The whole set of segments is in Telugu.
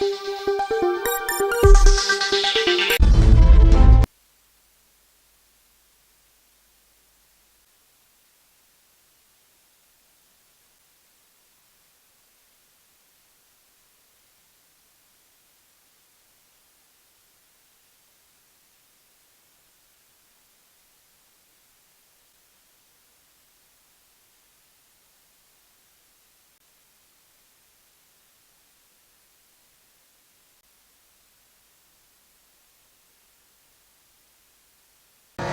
Música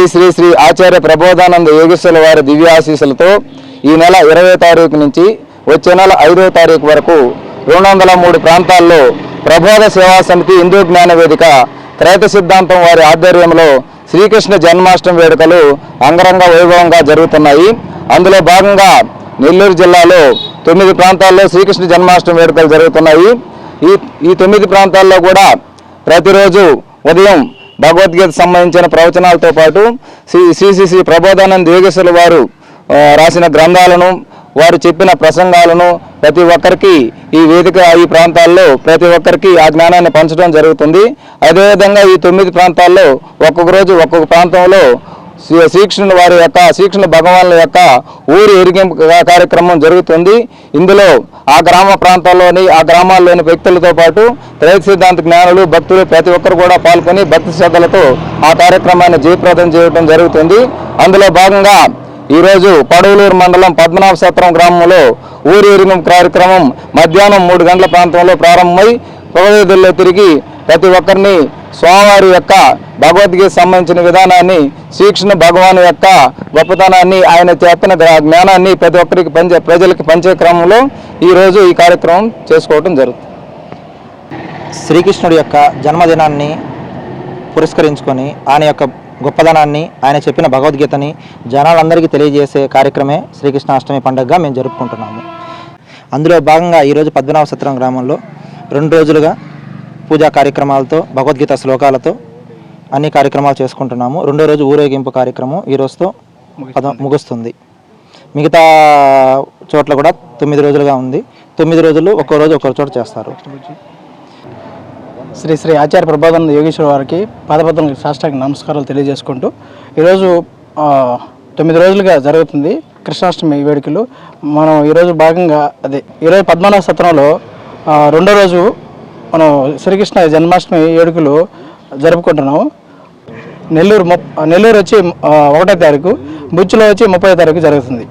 శ్రీ శ్రీ శ్రీ ఆచార్య ప్రబోధానంద యోగేశ్వర వారి దివ్యాశీసులతో ఈ నెల ఇరవై తారీఖు నుంచి వచ్చే నెల ఐదవ తారీఖు వరకు రెండు వందల మూడు ప్రాంతాల్లో ప్రబోధ సేవా సమితి హిందూ జ్ఞాన వేదిక త్రైత సిద్ధాంతం వారి ఆధ్వర్యంలో శ్రీకృష్ణ జన్మాష్టమి వేడుకలు అంగరంగ వైభవంగా జరుగుతున్నాయి. అందులో భాగంగా నెల్లూరు జిల్లాలో తొమ్మిది ప్రాంతాల్లో శ్రీకృష్ణ జన్మాష్టమి వేడుకలు జరుగుతున్నాయి. ఈ ఈ తొమ్మిది ప్రాంతాల్లో కూడా ప్రతిరోజు ఉదయం భగవద్గీత సంబంధించిన ప్రవచనాలతో పాటు శ్రీ శ్రీశ్రీ శ్రీ ప్రబోధానంద యోగేశ్వరులు వారు రాసిన గ్రంథాలను వారు చెప్పిన ప్రసంగాలను ప్రతి ఒక్కరికి ఈ వేదిక ఈ ప్రాంతాల్లో ప్రతి ఒక్కరికి ఆ జ్ఞానాన్ని పంచడం జరుగుతుంది. అదేవిధంగా ఈ తొమ్మిది ప్రాంతాల్లో ఒక్కొక్క రోజు ఒక్కొక్క ప్రాంతంలో శ్రీ- శ్రీకృష్ణుని వారి యొక్క శ్రీకృష్ణ భగవానుల యొక్క ఊరి ఎరిగింపు కార్యక్రమం జరుగుతుంది. ఇందులో ఆ గ్రామ ప్రాంతాల్లోని ఆ గ్రామాల్లోని వ్యక్తులతో పాటు త్రైత సిద్ధాంత జ్ఞానులు భక్తులు ప్రతి ఒక్కరు కూడా పాల్గొని భక్తి శ్రద్ధలతో ఆ కార్యక్రమాన్ని జయప్రదం చేయడం జరుగుతుంది. అందులో భాగంగా ఈరోజు పడవలూరు మండలం పద్మనాభ సత్రం గ్రామంలో ఊరి కార్యక్రమం మధ్యాహ్నం మూడు గంటల ప్రాంతంలో ప్రారంభమై పొగవేదుల్లో తిరిగి ప్రతి ఒక్కరిని స్వామివారి యొక్క భగవద్గీత సంబంధించిన విధానాన్ని శ్రీకృష్ణ భగవాను యొక్క గొప్పతనాన్ని ఆయన చెప్పిన జ్ఞానాన్ని ప్రతి ఒక్కరికి పంచే ప్రజలకి పంచే క్రమంలో ఈరోజు ఈ కార్యక్రమం చేసుకోవడం జరుగుతుంది. శ్రీకృష్ణుడి యొక్క జన్మదినాన్ని పురస్కరించుకొని ఆయన యొక్క గొప్పదనాన్ని ఆయన చెప్పిన భగవద్గీతని జనాలందరికీ తెలియజేసే కార్యక్రమే శ్రీకృష్ణాష్టమి పండుగగా మేము జరుపుకుంటున్నాము. అందులో భాగంగా ఈరోజు పద్మనాభ సత్రం గ్రామంలో రెండు రోజులుగా పూజా కార్యక్రమాలతో భగవద్గీత శ్లోకాలతో అన్ని కార్యక్రమాలు చేసుకుంటున్నాము. రెండో రోజు ఊరేగింపు కార్యక్రమం ఈ రోజుతో పద- ముగుస్తుంది. మిగతా చోట్ల కూడా తొమ్మిది రోజులుగా ఉంది. తొమ్మిది రోజులు ఒక్కో రోజు ఒక్కో చోట చేస్తారు. శ్రీ శ్రీ ఆచార్య ప్రబోధానంద యోగేశ్వర వారికి పాదపద్రం సాష్టాంగ నమస్కారాలు తెలియజేసుకుంటూ ఈరోజు తొమ్మిది రోజులుగా జరుగుతుంది కృష్ణాష్టమి వేడుకలు. మనం ఈరోజు భాగంగా అదే ఈరోజు పద్మనాభ సత్రంలో రెండో రోజు మనం శ్రీకృష్ణ జన్మాష్టమి వేడుకలు జరుపుకుంటున్నాము. నెల్లూరు ముప్ నెల్లూరు వచ్చి ఒకటో తారీఖు బుచ్చులో వచ్చి ముప్పై తారీఖు జరుగుతుంది.